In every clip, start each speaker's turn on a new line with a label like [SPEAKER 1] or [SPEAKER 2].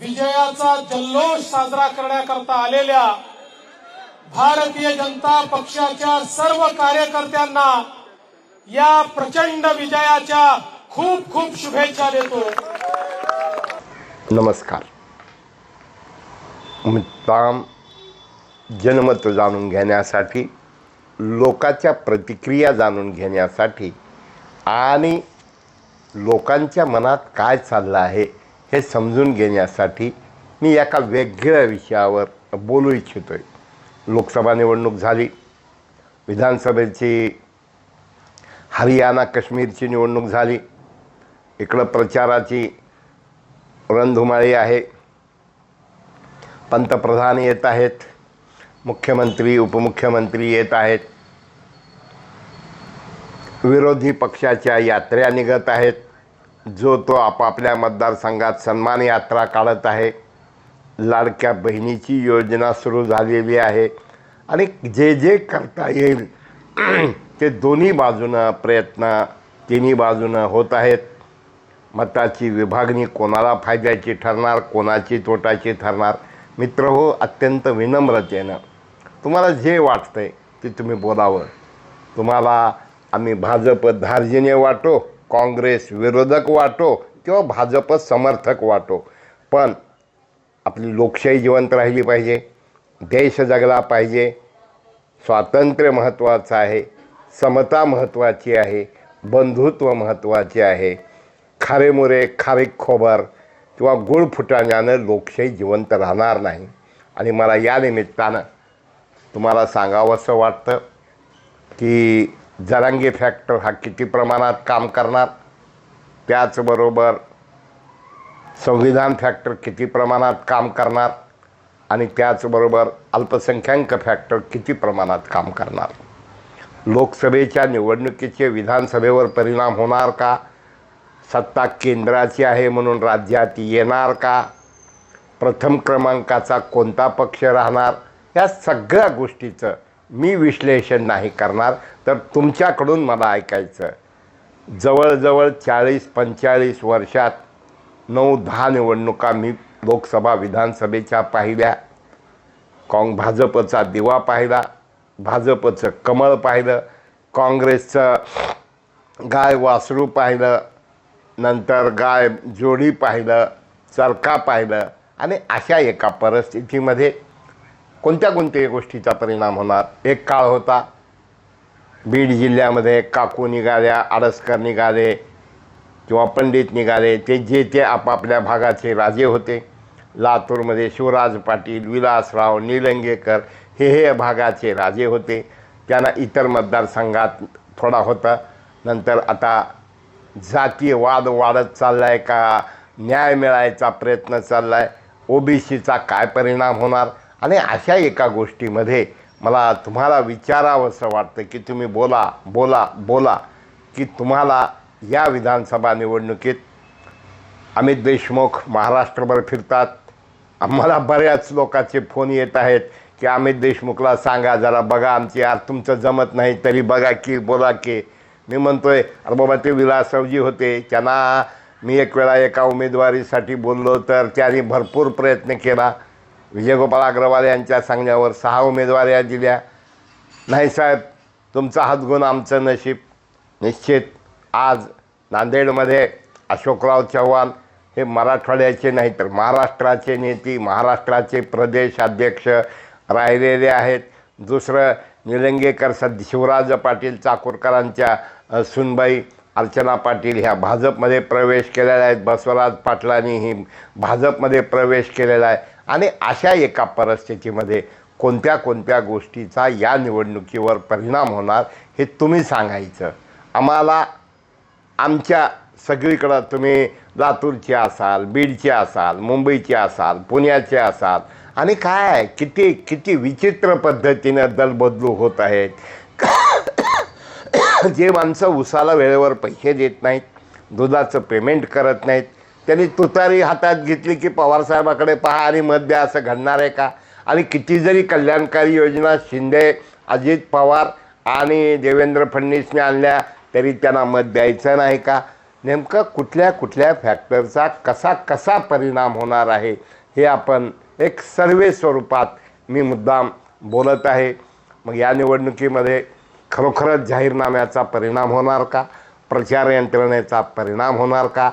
[SPEAKER 1] विजयाचा जल्लोष साजरा करण्याकरता आलेल्या भारतीय जनता पक्षाच्या सर्व कार्यकर्त्यांना या प्रचंड विजयाच्या खूप खूप शुभेच्छा देतो.
[SPEAKER 2] नमस्कार. मुद्दाम जनमत जाणून घेण्यासाठी लोकांच्या प्रतिक्रिया जाणून घेण्यासाठी आणि लोकांच्या मनात काय चाललं आहे हे समजून घेण्यासाठी मी एका वेगळ्या विषयावर बोलू इच्छितो आहे लोकसभा निवडणूक झाली. विधानसभेची हरियाणा काश्मीरची निवडणूक झाली. इकडं प्रचाराची रणधुमाळी आहे. पंतप्रधान येत आहेत. मुख्यमंत्री उपमुख्यमंत्री येत आहेत. विरोधी पक्षाच्या यात्रा निघत आहेत. जो तो आपापल्या मतदारसंघात सन्मान यात्रा काढत आहे. लाडक्या बहिणीची योजना सुरू झालेली आहे. आणि जे जे करता येईल ते दोन्ही बाजूनं प्रयत्न तिन्ही बाजूनं होत आहेत. मताची विभागणी कोणाला फायद्याची ठरणार कोणाची तोटाची ठरणार? मित्र हो अत्यंत विनम्रतेनं. तुम्हाला जे वाटतंय ते तुम्ही बोलावं. तुम्हाला आम्ही भाजप धार्जिने वाटो. काँग्रेस विरोधक वाटो किंवा भाजप समर्थक वाटो. पण आपली लोकशाही जिवंत राहिली पाहिजे. देश जगला पाहिजे. स्वातंत्र्य महत्त्वाचं आहे. समता महत्त्वाची आहे. बंधुत्व महत्त्वाचे आहे. खारेमुरे खारीक खोबर किंवा गुळ फुटाण्यानं लोकशाही जिवंत राहणार नाही. आणि मला या निमित्तानं तुम्हाला सांगावंसं वाटतं की जरांगी फॅक्टर हा किती प्रमाणात काम करणार? त्याचबरोबर संविधान फॅक्टर किती प्रमाणात काम करणार? आणि त्याचबरोबर अल्पसंख्याक फॅक्टर किती प्रमाणात काम करणार? लोकसभेच्या निवडणुकीचे विधानसभेवर परिणाम होणार का? सत्ता केंद्राची आहे म्हणून राज्यात येणार का? प्रथम क्रमांकाचा कोणता पक्ष राहणार? या सगळ्या गोष्टीचं मी विश्लेषण नाही करणार तर तुमच्याकडून मला ऐकायचं. जवळजवळ चाळीस पंचेचाळीस वर्षात नऊ दहा निवडणुका मी लोकसभा विधानसभेच्या पाहिल्या. काँग भाजपचा दिवा पाहिला भाजपचं कमळ पाहिलं काँग्रेसचं गाय वासरू पाहिलं नंतर गाय जोडी पाहिलं चरका पाहिलं आणि अशा एका परिस्थितीमध्ये कोणत्या कोणत्या गोष्टीचा परिणाम होणार? एक काळ होता. बीड जिल्ह्यामध्ये काकू निघाल्या आडसकर निघाले किंवा पंडित निघाले. ते जे ते आपापल्या भागाचे राजे होते. लातूरमध्ये शिवराज पाटील विलासराव निलंगेकर हे हे भागाचे राजे होते. त्यांना इतर मतदारसंघात थोडा होता. नंतर आता जातीय वाद वाढत चालला आहे का? न्याय मिळायचा प्रयत्न चालला आहे ओबीसीचा काय परिणाम होणार? आणि अशा एका गोष्टीमध्ये मला तुम्हाला विचारावंसं वाटतं की तुम्ही बोला बोला बोला की तुम्हाला या विधानसभा निवडणुकीत अमित देशमुख महाराष्ट्रभर फिरतात. आम्हाला बऱ्याच लोकांचे फोन येत आहेत की अमित देशमुखला सांगा जरा बघा आमची यार तुमचं जमत नाही तरी बघा की बोला की. मी म्हणतोय अरे बाबा ते विलासरावजी होते. त्यांना मी एक वेळा एका उमेदवारीसाठी बोललो तर त्यांनी भरपूर प्रयत्न केला. विजयगोपाल अग्रवाल यांच्या सांगण्यावर सहा उमेदवाऱ्या दिल्या. नाही साहेब तुमचा हातगुण आमचं नशीब. निश्चित आज नांदेडमध्ये अशोकराव चव्हाण हे मराठवाड्याचे नाही तर महाराष्ट्राचे नेते महाराष्ट्राचे प्रदेश अध्यक्ष राहिलेले आहेत. दुसरं निलंगेकर सद शिवराज पाटील चाकूरकरांच्या सुनबाई अर्चना पाटील ह्या भाजपमध्ये प्रवेश केलेल्या आहेत. बसवराज पाटलांनीही भाजपमध्ये प्रवेश केलेला आहे. आणि अशा एका परिस्थितीमध्ये कोणत्या कोणत्या गोष्टीचा या निवडणुकीवर परिणाम होणार हे तुम्ही सांगायचं. आम्हाला आमच्या सगळीकडं तुम्ही लातूरचे असाल बीडचे असाल मुंबईचे असाल पुण्याचे असाल आणि काय आहे, किती किती विचित्र पद्धतीनं दलबदलू होत आहेत. जे माणसं उसाला वेळेवर पैसे देत नाहीत दुधाचं पेमेंट करत नाहीत त्यांनी तुतारी हातात घेतली की पवारसाहेबाकडे पहा आणि मत द्या असं घडणार आहे का? आणि किती जरी कल्याणकारी योजना शिंदे अजित पवार आणि देवेंद्र फडणवीसने आणल्या तरी त्यांना मत द्यायचं नाही का? नेमकं कुठल्या कुठल्या फॅक्टरचा कसा कसा परिणाम होणार आहे? हे आपण एक सर्वे स्वरूपात मी मुद्दाम बोलत आहे. मग या निवडणुकीमध्ये खरोखरच जाहीरनाम्याचा परिणाम होणार का? प्रचार यंत्रणेचा परिणाम होणार का?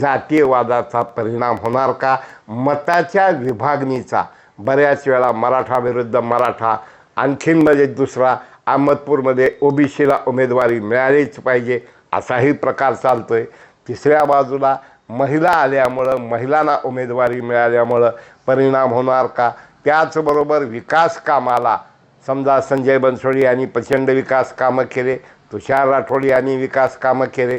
[SPEAKER 2] जातीयवादाचा परिणाम होणार का? मताच्या विभागणीचा. बऱ्याच वेळा मराठा विरुद्ध मराठा आणखीन म्हणजे दुसरा. अहमदपूरमध्ये ओबीसीला उमेदवारी मिळालीच पाहिजे असाही प्रकार चालतो आहे तिसऱ्या बाजूला महिला आल्यामुळं महिलांना उमेदवारी मिळाल्यामुळं परिणाम होणार का? त्याचबरोबर विकास कामाला समजा संजय बनसोडे यांनी प्रचंड विकास कामं केले तुषार राठोड यांनी विकास कामं केले.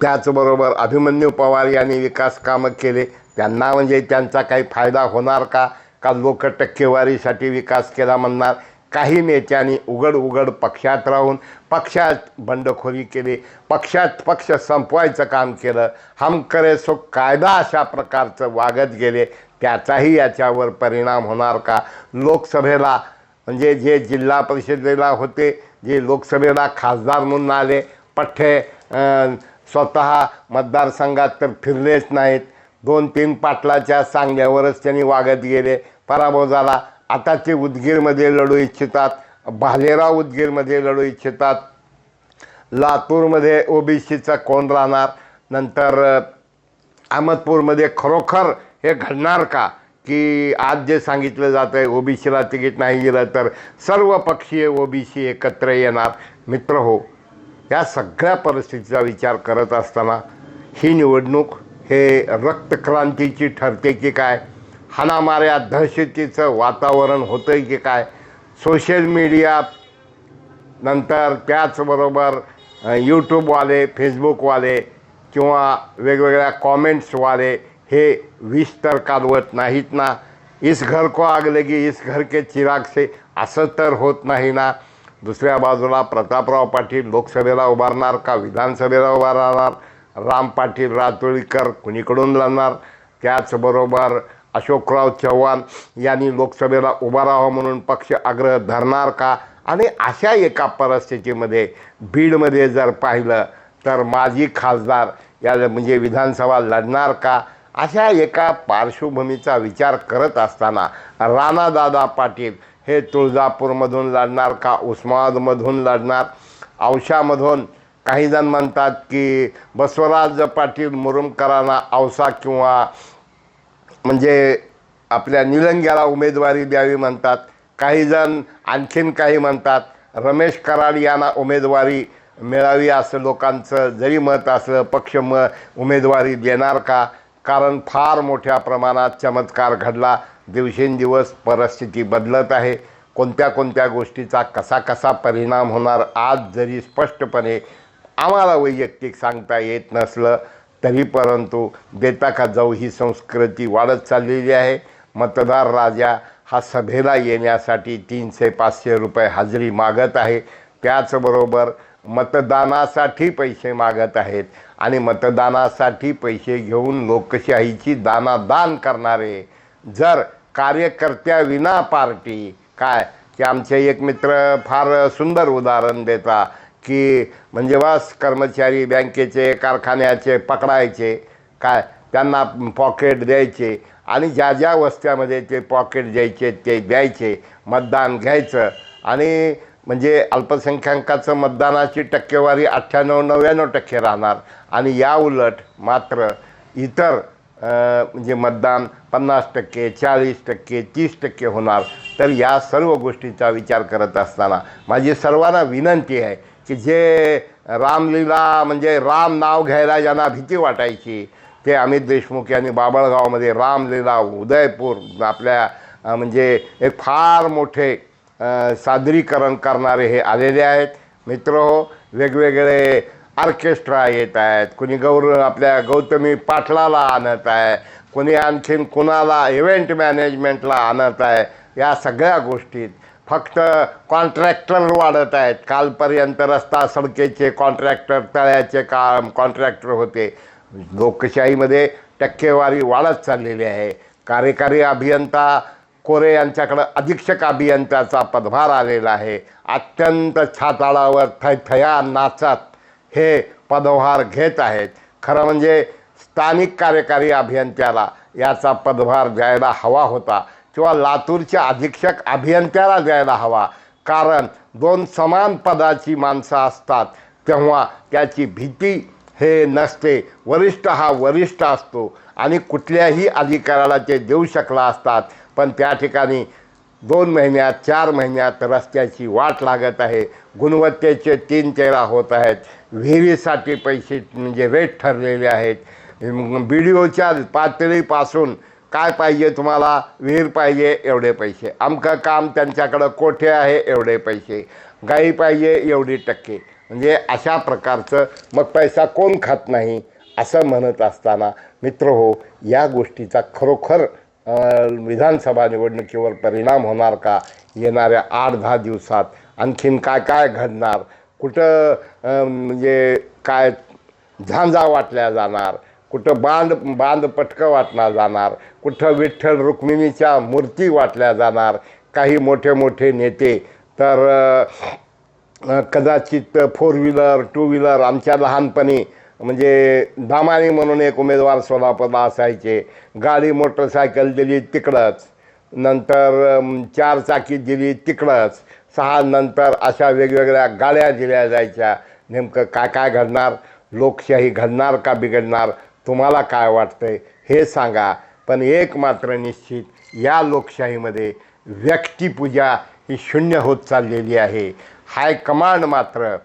[SPEAKER 2] त्याचबरोबर अभिमन्यू पवार यांनी विकास कामं केले. त्यांना म्हणजे त्यांचा काही फायदा होणार का? का लोक टक्केवारीसाठी विकास केला म्हणणार? काही नेत्यांनी उघड उघड पक्षात राहून पक्षात बंडखोरी केली. पक्षात पक्ष संपवायचं काम केलं. हम करे सो कायदा अशा प्रकारचं वागत गेले. त्याचाही याच्यावर परिणाम होणार का? लोकसभेला म्हणजे जे जिल्हा परिषदेला होते जे लोकसभेला खासदार म्हणून आले पठ्ठे स्वतः मतदारसंघात तर फिरलेच नाहीत. दोन तीन पाटलाच्या सांगण्यावरच त्यांनी वागत गेले. पराभव झाला आता ते उदगीरमध्ये लढू इच्छितात भालेराव उदगीरमध्ये लढू इच्छितात. लातूरमध्ये ओबीसीचा कोण राहणार? नंतर अहमदपूरमध्ये खरोखर हे घडणार का? की आज जे सांगितलं जातं आहे ओबीसीला तिकीट नाही दिलं तर सर्व पक्षीय ओबीसी एकत्र येणार. मित्र हो या सगळ्या परिस्थितीचा विचार करत असताना ही निवडणूक हे रक्तक्रांतीची ठरते की काय? हाणामाऱ्या दहशतीचं वातावरण होतं आहे की काय? सोशल मीडिया नंतर त्याचबरोबर यूट्यूबवाले फेसबुकवाले किंवा वेगवेगळ्या कॉमेंट्सवाले हे विष तर कालवत नाहीत ना. इस घर को आग लगी इस घर के चिराग से असं तर होत नाही ना. दुसऱ्या बाजूला प्रतापराव पाटील लोकसभेला उभारणार का विधानसभेला उभारणार? राम पाटील रातोळीकर कुणीकडून लढणार त्याचबरोबर अशोकराव चव्हाण यांनी लोकसभेला उभा राहावं म्हणून पक्ष आग्रह धरणार का? आणि अशा एका परिस्थितीमध्ये बीडमध्ये जर पाहिलं तर माजी खासदार या म्हणजे विधानसभा लढणार का? अशा एका पार्श्वभूमीचा विचार करत असताना राणादादा पाटील हे तुळजापूरमधून लढणार का उस्मादमधून लढणार? औशामधून काही जण म्हणतात की बसवराज पाटील मुरुमकरांना औसा किंवा म्हणजे आपल्या निलंग्याला उमेदवारी द्यावी म्हणतात. काही जण आणखीन काही म्हणतात रमेश कराड यांना उमेदवारी मिळावी असं लोकांचं जरी मत असलं पक्ष म उमेदवारी देणार का? कारण फार मोठ्या प्रमाणात चमत्कार घडला. दिवसेंदिवस परिस्थिती बदलत आहे. कोणत्या कोणत्या गोष्टीचा कसा कसा परिणाम होणार आज जरी स्पष्टपणे आम्हाला वैयक्तिक सांगता येत नसलं तरी परंतु देता का जाऊ ही संस्कृती वाढत चाललेली आहे. मतदार राजा हा सभेला येण्यासाठी तीनशे पाचशे रुपये हजेरी मागत आहे. त्याचबरोबर मतदानासाठी पैसे मागत आहेत. आणि मतदानासाठी पैसे घेऊन लोकशाहीची दानादान करणारे जर कार्यकर्त्याविना पार्टी काय? की आमचे एक मित्र फार सुंदर उदाहरण देता की म्हणजे बस कर्मचारी बँकेचे कारखान्याचे पकडायचे काय? त्यांना पॉकेट द्यायचे आणि ज्या ज्या वस्त्यामध्ये ते पॉकेट द्यायचे ते द्यायचे मतदान घ्यायचं. आणि म्हणजे अल्पसंख्याकाचं मतदानाची टक्केवारी अठ्ठ्याण्णव नव्याण्णव टक्के राहणार. आणि या उलट मात्र इतर म्हणजे मतदान पन्नास टक्के चाळीस टक्के तीस टक्के होणार. तर या सर्व गोष्टीचा विचार करत असताना माझी सर्वांना विनंती आहे की जे रामलीला म्हणजे राम नाव घ्यायला ज्यांना भीती वाटायची ते अमित देशमुख यांनी बाबळगावमध्ये रामलीला उदयपूर आपल्या म्हणजे एक फार मोठे सादरीकरण करणारे हे आलेले आहेत. मित्र हो वेगवेगळे ऑर्केस्ट्रा येत आहेत. कुणी गौर आपल्या गौतमी पाटलाला आणत आहे. कुणी आणखीन कुणाला इव्हेंट मॅनेजमेंटला आणत आहे. या सगळ्या गोष्टीत फक्त कॉन्ट्रॅक्टर वाढत आहेत. कालपर्यंत रस्ता सडकेचे कॉन्ट्रॅक्टर तळ्याचे काम कॉन्ट्रॅक्टर होते. लोकशाहीमध्ये टक्केवारी वाढत चाललेली आहे. कार्यकारी अभियंता कोरे यांच्याकडं अधीक्षक अभियंत्याचा पदभार आलेला आहे. अत्यंत छाताळावर थैथया नाचत हे पदभार घेत आहेत. खरं म्हणजे स्थानिक कार्यकारी अभियंत्याला याचा पदभार द्यायला हवा होता किंवा लातूरच्या अधीक्षक अभियंत्याला द्यायला हवा. कारण दोन समान पदाची माणसं असतात तेव्हा त्याची भीती हे नसते. वरिष्ठ हा वरिष्ठ असतो. आणि कुठल्याही अधिकाऱ्याला ते देऊ शकला असतात. पण त्या ठिकाणी दोन महिन्यात चार महिन्यात रस्त्याची वाट लागत आहे. गुणवत्तेचे तीन तेरा होत आहेत. विहिरीसाठी पैसे म्हणजे रेट ठरलेले आहेत. बी डी ओच्या पातळीपासून काय पाहिजे तुम्हाला? विहीर पाहिजे एवढे पैसे. अमकं काम त्यांच्याकडं कोठे आहे एवढे पैसे. गाई पाहिजे एवढी टक्के. म्हणजे अशा प्रकारचं मग पैसा कोण खात नाही? असं म्हणत असताना मित्र हो या गोष्टीचा खरोखर विधानसभा निवडणुकीवर परिणाम होणार का? येणाऱ्या आठ दहा दिवसात आणखीन काय काय घडणार? कुठं म्हणजे काय झांजा वाटल्या जाणार? कुठं बांध बांध पटकं वाटणार जाणार? कुठं विठ्ठल रुक्मिणीच्या मूर्ती वाटल्या जाणार? काही मोठे मोठे नेते तर कदाचित फोर व्हीलर टू व्हीलर आमच्या लहानपणी म्हणजे दामानी म्हणून एक उमेदवार सोलापूरला असायचे. गाडी मोटरसायकल दिली तिकडंच. नंतर चार चाकी दिली तिकडंच. सहा नंतर अशा वेगवेगळ्या गाड्या दिल्या जायच्या. नेमकं काय काय घडणार? लोकशाही घडणार का बिघडणार? तुम्हाला काय वाटतंय? हे सांगा. पण एक मात्र निश्चित या लोकशाहीमध्ये व्यक्तिपूजा ही शून्य होत चाललेली आहे. हायकमांड मात्र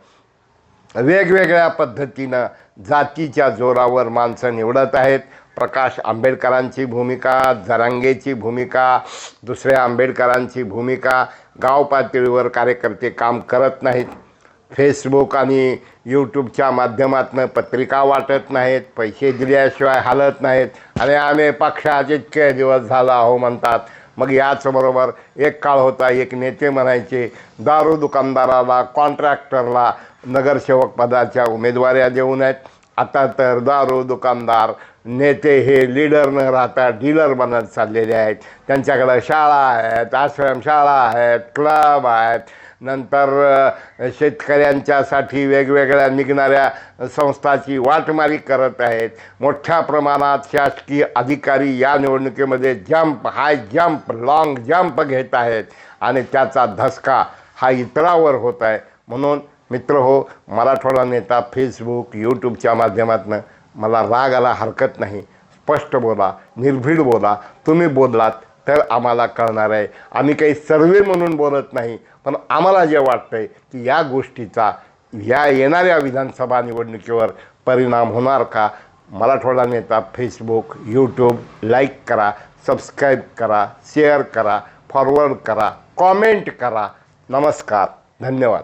[SPEAKER 2] वेगवेगळ्या पद्धतीनं जातीच्या जोरावर माणसं निवडत आहेत. प्रकाश आंबेडकरांची भूमिका जरांगेची भूमिका दुसऱ्या आंबेडकरांची भूमिका गाव पातळीवर कार्यकर्ते काम करत नाहीत. फेसबुक आणि यूट्यूबच्या माध्यमातून पत्रिका वाटत नाहीत पैसे दिल्याशिवाय हालत नाहीत. आणि आम्ही पक्षात इतके दिवस झाला हो म्हणतात. मग याचबरोबर एक काळ होता एक नेते म्हणायचे दारू दुकानदाराला कॉन्ट्रॅक्टरला नगरसेवक पदाच्या उमेदवाऱ्या देऊन आहेत. आता तर दारू दुकानदार नेते हे लीडर न राहता डीलर बनत चाललेले आहेत. त्यांच्याकडं शाळा आहेत आश्रमशाळा आहेत क्लब आहेत. नंतर शेतकऱ्यांच्यासाठी वेगवेगळ्या निघणाऱ्या संस्थाची वाटमारी करत आहेत. मोठ्या प्रमाणात शासकीय अधिकारी या निवडणुकीमध्ये jump high jump long jump घेत आहेत. आणि त्याचा धसका हा इतरावर होत आहे. म्हणून मित्र हो मराठवाडा नेता फेसबुक यूट्यूबच्या माध्यमातून मला राग आला हरकत नाही. स्पष्ट बोला निर्भीड बोला. तुम्ही बोललात तर आम्हाला कळणार आहे. आम्ही काही सर्वे म्हणून बोलत नाही पण आम्हाला जे वाटतं आहे की या गोष्टीचा या येणाऱ्या विधानसभा निवडणुकीवर परिणाम होणार का? मराठवाडा नेता फेसबुक यूट्यूब लाईक करा सबस्क्राईब करा शेअर करा फॉरवर्ड करा कॉमेंट करा. नमस्कार. धन्यवाद.